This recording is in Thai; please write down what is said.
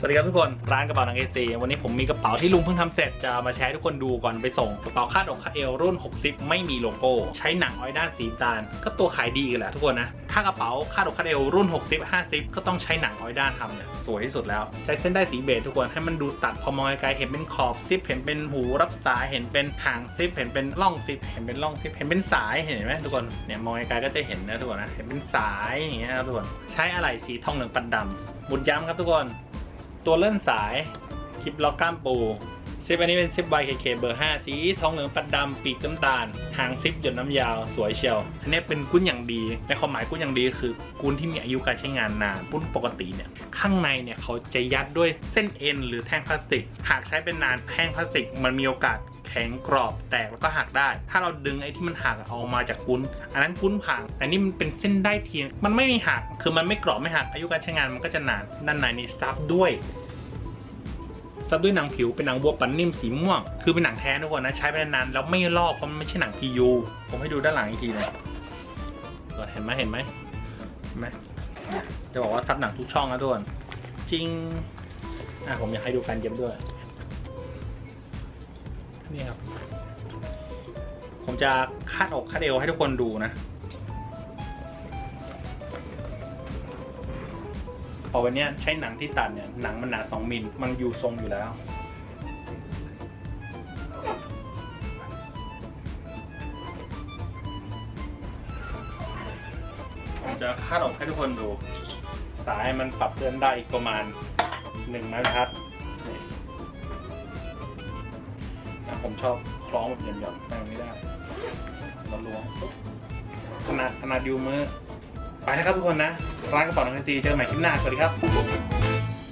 สวัสดีครับทุกคนร้านกระเป๋าหนังเอซีวันนี้ผมมีกระเป๋าที่ลุงเพิ่งทำเสร็จจะมาแชร์ทุกคนดูก่อนไปส่งกระเป๋าคาดอกคาเอวรุ่น 60 ไม่มีโลโก้ ใช้หนังออยด้านสีตาล ก็ตัวขายดีกันแหละทุกคนนะ ถ้ากระเป๋าคาดอกคาเอวรุ่น 60 50 ก็ต้องใช้หนังออยด้านทำเนี่ยสวยที่สุดแล้ว ใช้เส้นได้สีเบจทุกคนให้มันดูตัดพอมองไกลๆเห็นเป็นขอบซิปเห็นเป็นหูรับสายเห็นเป็นหางซิปเห็นเป็นร่องซิปเห็นเป็นร่องซิปเห็นเป็นสายเห็นไหมทุกคนเนี่ยมองไกลๆก็จะเห็นนะทุกคนนะเห็นเป็นสายอย่างเงี้ยทุกคนใช้อะไหล่สีทองเหลืองปัดดำหมุนย้ำครับทุกคน ตัวเลื่อนสายคลิปล็อกกล้ามปู ซิปอันนี้เป็นซิป YKK เบอร์ 5 สีทองเหลืองปัดดำปีกน้ำตาล หางซิปหยดน้ำยาวสวยเชียว อันนี้เป็นกุ้นอย่างดี ในความหมายกุ้นอย่างดีคือกุ้นที่มีอายุการใช้งานนานกุ้นปกติเนี่ย ข้างในเนี่ยเขาจะยัดด้วยเส้นเอ็นหรือแท่งพลาสติก หากใช้เป็นนานแท่งพลาสติก มันมีโอกาสแข็งกรอบแตกแล้วก็หักได้ ถ้าเราดึงไอ้ที่มันหักออกมาจากกุ้น อันนั้นกุ้นพังแต่นี่มันเป็นเส้นได้เทียมมันไม่มีหัก คือมันไม่กรอบไม่หัก อายุการใช้งานมันก็จะนาน ด้านในนี่ซับด้วย ซับด้วยหนังผิวเป็นหนังบัวปันนิ่มสีม่วง คือเป็นหนังแท้ทุกคนนะใช้ไปนานๆแล้วไม่ลอกเพราะมันไม่ใช่หนัง PU ผมให้ดูด้านหลังอีกทีนะเห็นไหมเห็นไหมเห็นไหมจะบอกว่าซับหนังทุกช่องนะทุกคนจริงอะผมอยากให้ดูการเย็บด้วยนี่ครับผมจะคาดอกคาดเอวให้ทุกคนดูนะ พอวันเนี้ยใช้หนังที่ตัดเนี่ยหนังมันหนา2มิลมันอยู่ทรงอยู่แล้ว ผมจะคาดออกให้ทุกคนดู สายมันปรับเลื่อนได้อีกประมาณหนึ่งไม้บรรทัดนี่นะผมชอบคล้องแบบหย่อนๆแบบนี้ได้เราล้วงปุ๊บขนาดขนาดดิวมือ ไปนะครับทุกคนนะร้านกระเป๋าหนังตีเจอกันใหม่คลิปหน้าสวัสดีครับ